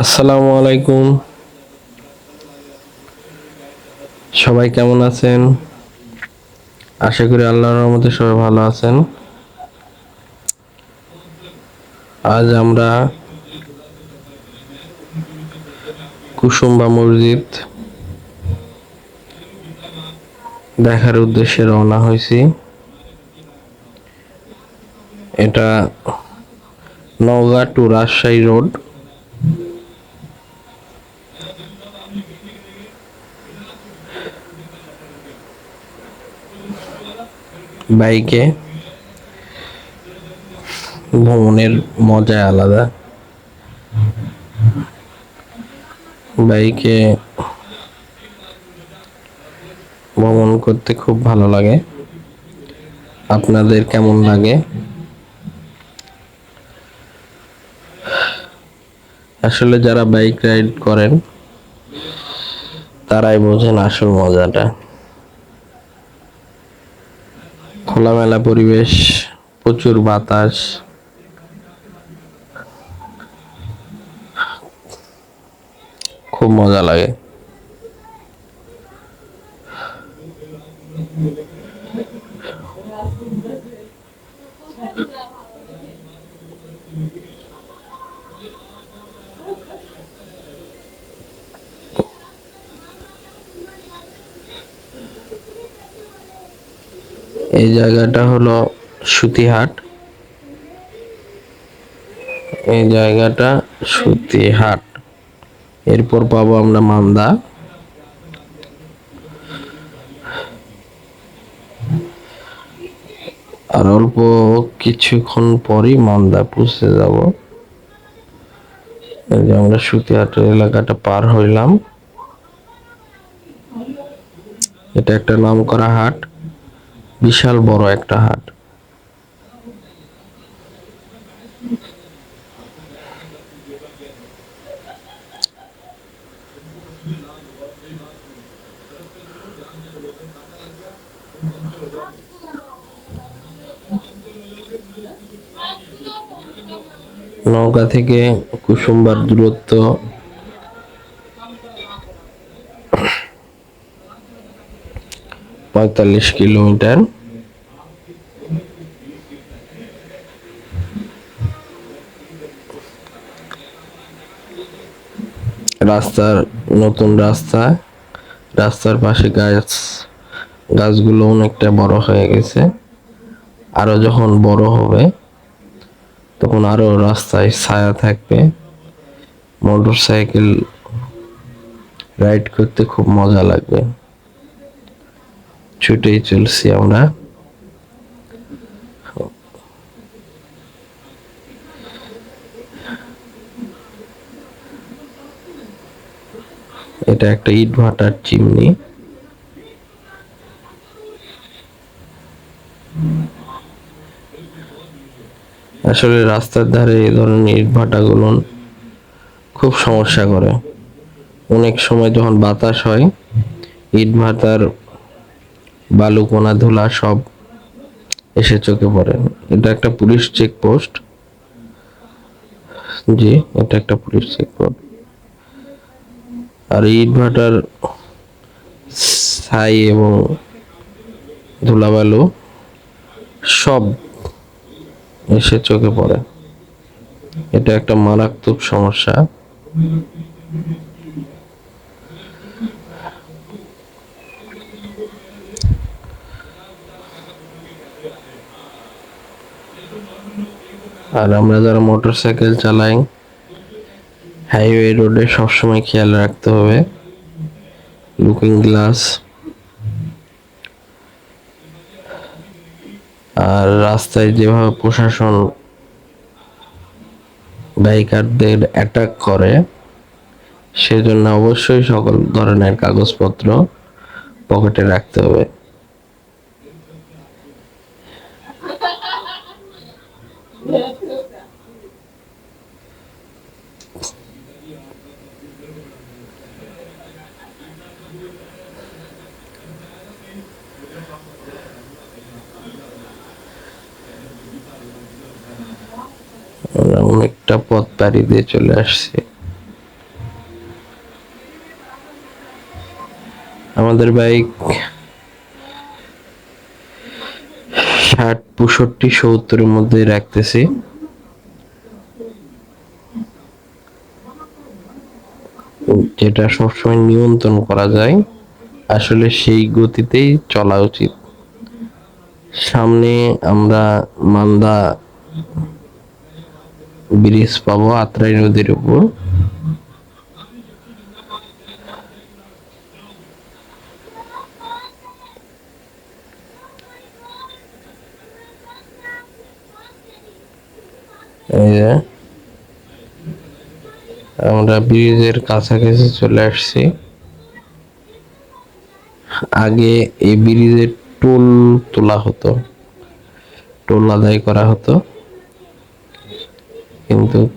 আসসালামু আলাইকুম। সবাই কেমন আছেন? আশা করি আল্লাহর রহমতে সবাই ভালো আছেন। আজ আমরা কুসুম্বা মসজিদ দেখার উদ্দেশ্যে রওনা হয়েছি। এটা নওগাঁ টু রাজশাহী রোড। বাইকে। ভ্রমণের মজা আলাদা। বাইকে ভ্রমণ করতে খুব ভালো লাগে। আপনাদের কেমন লাগে? আসলে যারা বাইক রাইড করেন, তারাই বোঝেন আসল মজাটা। খোলামেলা পরিবেশ প্রচুর বাতাস। খুব মজা লাগে। এই জায়গাটা হলো সুতিহাট। এই জায়গাটা সুতিহাট। এরপর পাবো আমরা মান্দা। আর অল্প কিছুক্ষণ পরই মান্দা পৌঁছে যাব। এই যে আমরা সুতিহাটের এলাকাটা পার হইলাম। এটা একটা নাম করা হাট। বিশাল বড় একটা হাট। নৌকা থেকে কুসুমবার দূরত্ব পঁয়তাল্লিশ কিলোমিটার। রাস্তার নতুন রাস্তা। রাস্তার পাশে গাছ, গাছগুলো অনেকটা বড় হয়ে গেছে। আরও যখন বড় হবে, তখন আরও রাস্তায় ছায়া থাকবে। মোটর সাইকেল রাইড করতে খুব মজা লাগবে। ছুটেই চলছি আমরা। এটা একটা ইট ভাটার চিমনি। আসলে রাস্তার ধারে এই ধরনের ইট ভাটাগুলো খুব সমস্যা করে। অনেক সময় যখন বাতাস হয়, ইট ভাটার বালু কোনা ধুলা সব এসে চোখে পড়ে। এটা একটা পুলিশ চেকপোস্ট জি, এটা একটা পুলিশ চেকপোস্ট আর ইট ভাটার ছাই এবং ধুলাবালু সব এসে চোখে পড়ে। এটা একটা মারাত্মক সমস্যা। আর আমরা যারা মোটর সাইকেল চালাই হাইওয়ে রোডে সবসময় খেয়াল রাখতে হবে। লুকিং গ্লাস আর রাস্তায় যেভাবে প্রশাসন বাইকারদের অ্যাটাক করে, সেজন্য অবশ্যই সকল ধরনের কাগজপত্র পকেটে রাখতে হবে। আমরা অনেকটা পথ পাড়ি দিয়ে চলে আসছি। আমাদের বাইক ষাট পঁয়ষট্টি সত্তরের মধ্যে রাখতেছি। যেটা সবসময় নিয়ন্ত্রণ করা যায়, আসলে সেই গতিতেই চলা উচিত। সামনে আমরা মান্দা ব্রিজ পাবো আত্রাই নদীর উপর। যে আমরা ব্রিজের কাছাকাছি চলে আসছি। আগে এই ব্রিজের টোল তোলা হতো। টোল আদায় করা হতো। কিন্তু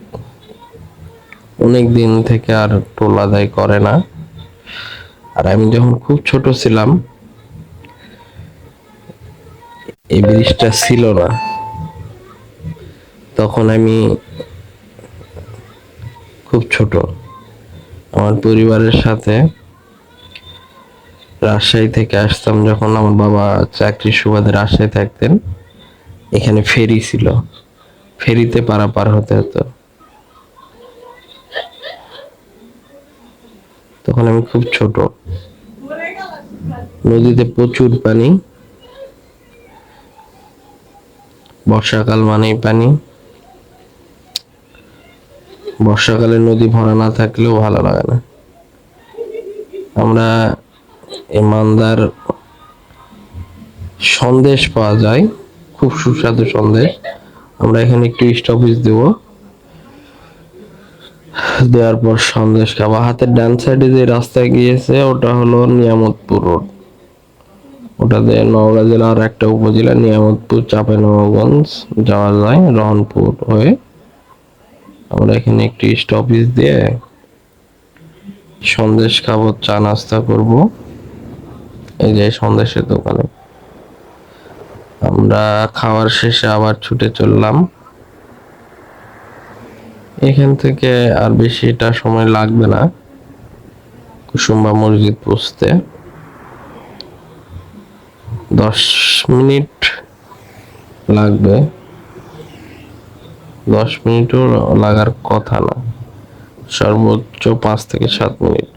অনেক দিন থেকে আর টোল আদায় করে না। আর আমি যখন খুব ছোট ছিলাম, এই ব্রিজটা ছিল না। তখন আমি খুব ছোট। আমার পরিবারের সাথে রাজশাহী থেকে আসতাম যখন আমার বাবা চাকরির সুবাদে রাজশাহী থাকতেন। এখানে ফেরি ছিল। ফেরিতে পারাপার হতে হতো। তখন আমি খুব ছোট। নদীতে প্রচুর পানি। বর্ষাকাল মানেই পানি। বর্ষাকালে নদী ভরা না থাকলেও ভালো লাগে না। আমরা এই মান্দার সন্দেশ পাওয়া যায়, খুব সুস্বাদু সন্দেশ। আমরা এখানে একটু স্টপেজ দেব। দেওয়ার পর সন্দেশ খাব। হাতের ডান সাইডে যে রাস্তায় গিয়েছে, ওটা হলো নিয়ামতপুর রোড ওটা দিয়ে নওগাঁ জেলার একটা উপজেলা, নিয়ামতপুর, চাঁপাইনবাবগঞ্জ যাওয়া যায়, রহনপুর হয়ে। আমরা এখানে একটি স্টপেজ দিয়ে সন্দেশ খাব, চা নাস্তা করব। এই যে সন্দেশের দোকানে। আমরা খাওয়ার শেষে আবার ছুটে চললাম। এখান থেকে আর বেশি এটা সময় লাগবে না। কুসুম্বা মসজিদ পৌঁছতে। দশ মিনিট লাগবে। দশ মিনিটও লাগার কথা না। সর্বোচ্চ পাঁচ থেকে সাত মিনিট।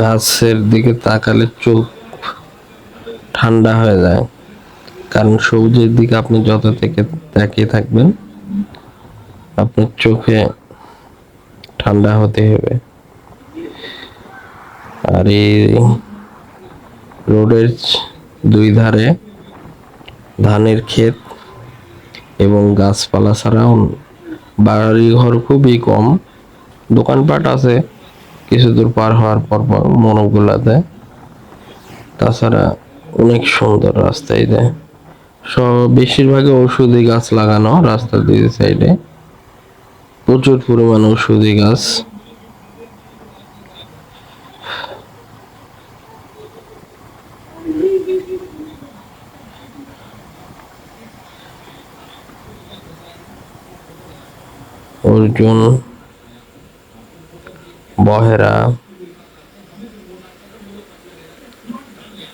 গাছের দিকে তাকালে চোখ ঠান্ডা হয়ে যায়। কারণ সবুজের দিকে আপনি যত থেকে তাকিয়ে থাকবেন, আপনার চোখে ঠান্ডা হতে হবে। আর এই রোডের দুই ধারে ধানের ক্ষেত এবং গাছপালা ছাড়াও বাড়ি ঘর খুবই কম। দোকানপাট আছে। কিছু দূর পার হওয়ার পর পর মনোগুলাতে তাছাড়া অনেক সুন্দর রাস্তা এই যে। সব বেশিরভাগই ঔষধি গাছ লাগানো রাস্তার দুই সাইডে। প্রচুর পরিমাণ ঔষধি গাছ। অর্জুন বহেরা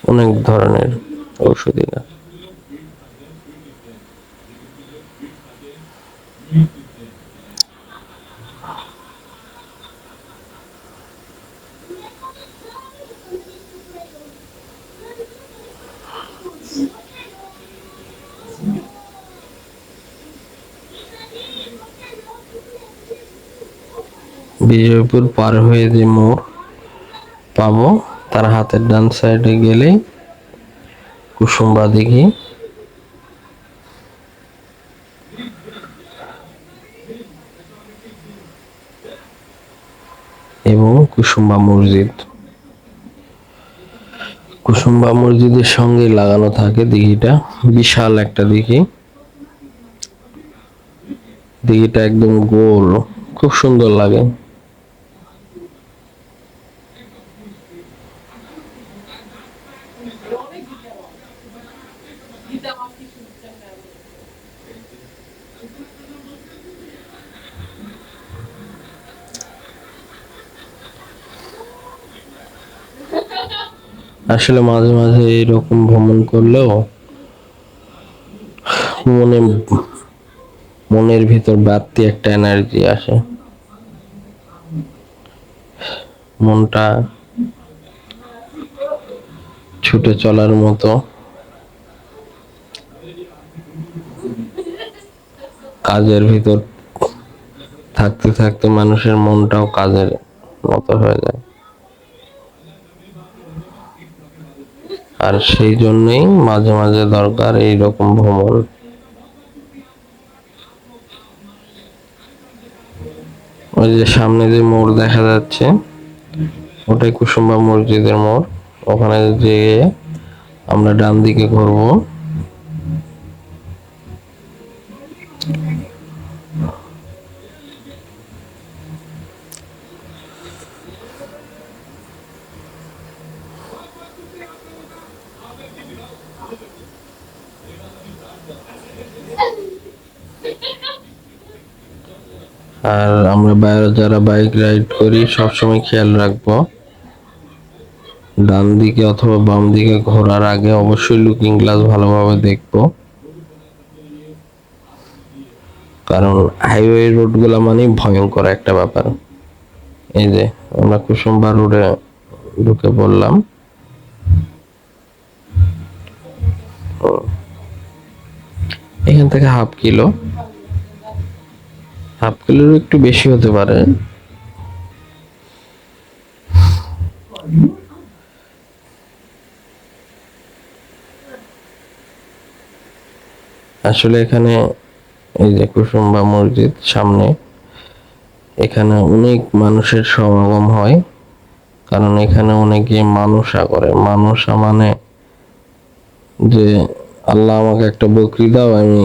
অনেক ধরনের ঔষধি গাছ। বিজয়পুর পার হয়ে যে মোড় পাবো, তার হাতের ডান সাইডে গেলেই কুসুম্বা দিঘি। এবং কুসুম্বা মসজিদ। কুসুম্বা মসজিদের সঙ্গে লাগানো থাকে দিঘিটা, বিশাল একটা দিঘি। দিঘিটা একদম গোল, খুব সুন্দর লাগে। আসলে মাঝে মাঝে এরকম ভ্রমণ করলেও মনে, মনের ভিতর বাড়তি একটা এনার্জি আসে। মনটা ছুটে চলার মতো। কাজের ভিতর থাকতে থাকতে মানুষের মনটাও কাজের মতো হয়ে যায়। আর সেই জন্যই মাঝে মাঝে দরকার এই রকম ভ্রমণ। ওই যে সামনে যে মোড় দেখা যাচ্ছে, ওটাই কুসুম্বা মসজিদের মোড়। ওখানে যেয়ে আমরা ডান দিকে ঘুরবো। আর আমরা বাইরে যারা বাইক রাইড করি, সবসময় খেয়াল রাখব। ডান দিকে অথবা বাম দিকে ঘোরার আগে অবশ্যই লুকিং গ্লাস ভালোভাবে দেখব। কারণ হাইওয়ে রোডগুলো মানে ভয়ঙ্কর একটা ব্যাপার। এই যে, আমরা কুসুম্বা রোডে ঢুকে পড়লাম। এখান থেকে হাফ কিলো। হাফ কিলোর একটু বেশি হতে পারে। আসলে এখানে এই যে কুসুম্বা মসজিদ সামনে, এখানে অনেক মানুষের সমাগম হয়, কারণ এখানে অনেকে মানুষা করে। মানুষা মানে যে, আল্লাহ আমাকে একটা বকরি দাও, আমি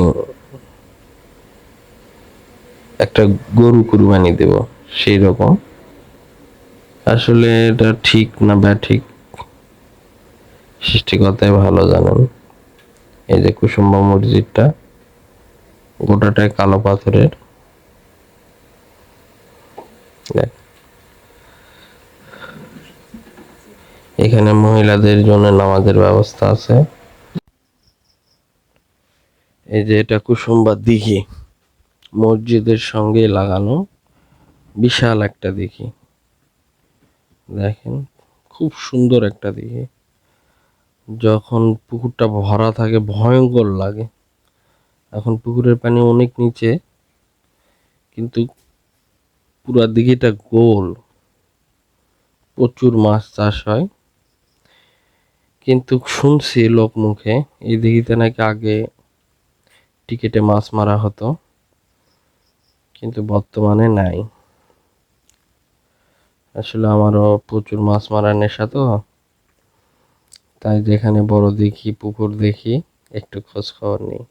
একটা গরু কুরবানি দেব, সেই রকম। আসলে এটা ঠিক না বা ঠিক? সৃষ্টিকর্তাই ভালো জানেন। এই যে কুসুম্বা মসজিদটা গোটাটাই কালো পাথরের। এখানে মহিলাদের জন্য নামাজের ব্যবস্থা আছে। এই যে এটা কুসুম্বা দিঘি। মসজিদের সঙ্গে লাগানো। বিশাল একটা দিঘি। দেখেন, খুব সুন্দর একটা দিঘি। যখন পুকুরটা ভরা থাকে, ভয়ঙ্কর লাগে। এখন পুকুরের পানি অনেক নিচে, কিন্তু পুরা দিঘিটা গোল। প্রচুর মাছ চাষ হয়। কিন্তু শুনছি লোক মুখে এই দিঘিতে নাকি আগে টিকেটে মাছ মারা হতো। কিন্তু বর্তমানে নাই। আসলে আমারও প্রচুর মাছ মারার নেশা তো। তাই যেখানে বড় দেখি, পুকুর দেখি, একটু খোঁজ খবর নিই।